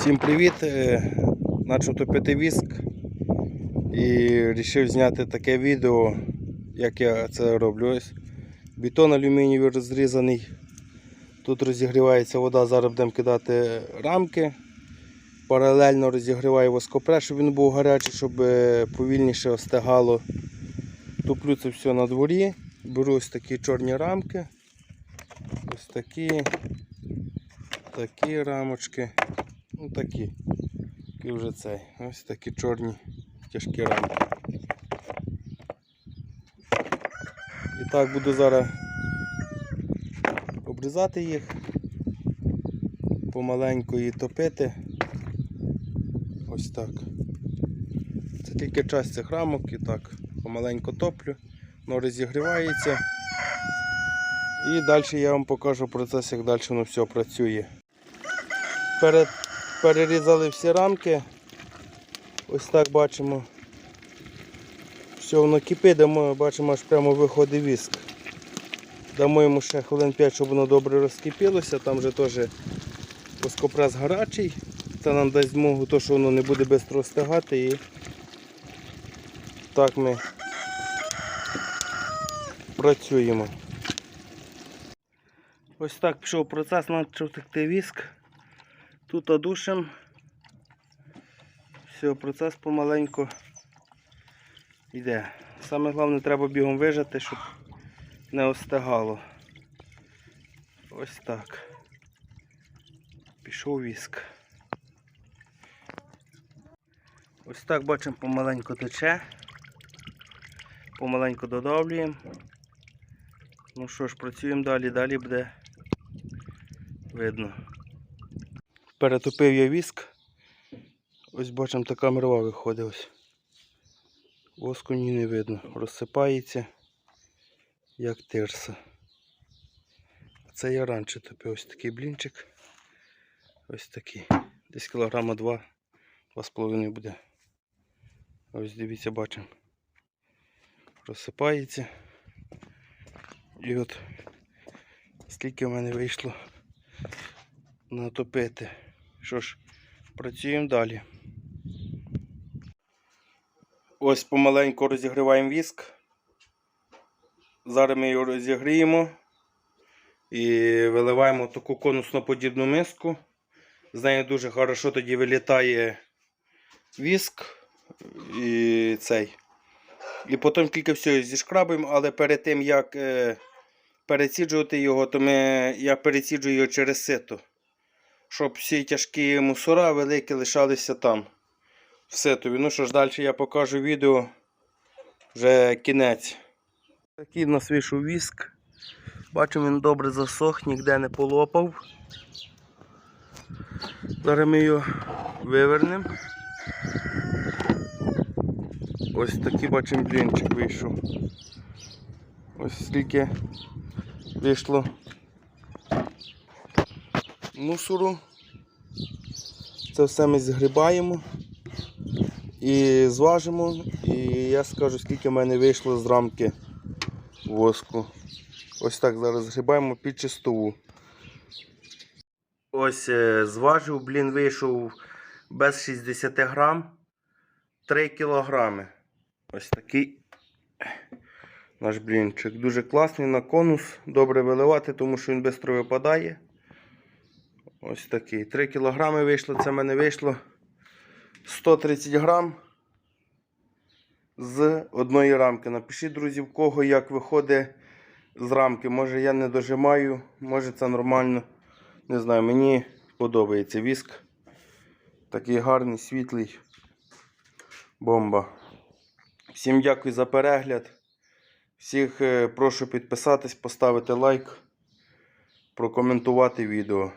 Всім привіт! Е, топити віск і вирішив зняти таке відео, як я це роблю. Бетон алюмінієвий розрізаний. Тут розігрівається вода, зараз будемо кидати рамки. Паралельно розігріваю воскопрес, щоб він був гарячий, щоб е, повільніше остигало. Туплю це все на дворі. Беру ось такі чорні рамки. Ось такі. Такі рамочки. Ну такі. І вже цей. Ось такі чорні тяжкі рамки. І так буду зараз обрізати їх, помаленьку і топити. Ось так. Це тільки часть цих рамок і так помаленьку топлю, воно розігрівається. І далі я вам покажу процес, як далі воно все працює. Перед, перерізали всі рамки. Ось так бачимо. Все воно кипить, бачимо, аж прямо виходить віск. Дамо йому ще хвилин 5, щоб воно добре розкипілося. Там вже теж воскопрес гарячий. Це нам дасть змогу, то, що воно не буде швидко остигати. І так ми працюємо. Ось так пішов процес, почав текти віск. Тут одушим. Все, процес помаленьку йде. Саме головне треба бігом вижати, щоб не остигало. Ось так. Пішов віск. Ось так бачимо помаленьку тече. Помаленьку додавлюємо. Ну що ж, працюємо далі, далі буде видно. Перетопив я віск. Ось бачимо, така мерва виходить. Воску ні не видно. Розсипається, як тирса. Це я раніше топив ось такий блінчик. Ось такий. Десь кілограма два, два з половиною буде. Ось дивіться, бачимо. Розсипається. І от скільки в мене вийшло натопити. Що ж, працюємо далі. Ось помаленьку розігріваємо віск. Зараз ми його розігріємо і виливаємо таку конусноподібну миску. З нею дуже хорошо тоді вилітає віск і цей. І потім тільки все зішкрабуємо, але перед тим як е, переціджувати його, то ми, я переціджую його через сито. Щоб всі тяжкі мусора великі лишалися там. В ситові. Ну що ж, далі я покажу відео. Вже кінець. Такий в нас вийшов віск. Бачимо, він добре засох, ніде не полопав. Зараз ми його вивернемо. Ось такий бачимо блінчик вийшов. Ось скільки вийшло мусору. Це все ми згрібаємо і зважимо. І я скажу, скільки в мене вийшло з рамки воску. Ось так зараз згрібаємо під чистову. Ось е, зважив, блін, вийшов без 60 грам 3 кілограми. Ось такий наш блінчик. Дуже класний на конус. Добре виливати, тому що він швидко випадає. Ось такий. 3 кілограми вийшло. Це в мене вийшло 130 грам з одної рамки. Напишіть, друзі, в кого як виходить з рамки. Може я не дожимаю, може це нормально. Не знаю, мені подобається віск. Такий гарний, світлий. Бомба. Всім дякую за перегляд. Всіх е, прошу підписатись, поставити лайк, прокоментувати відео.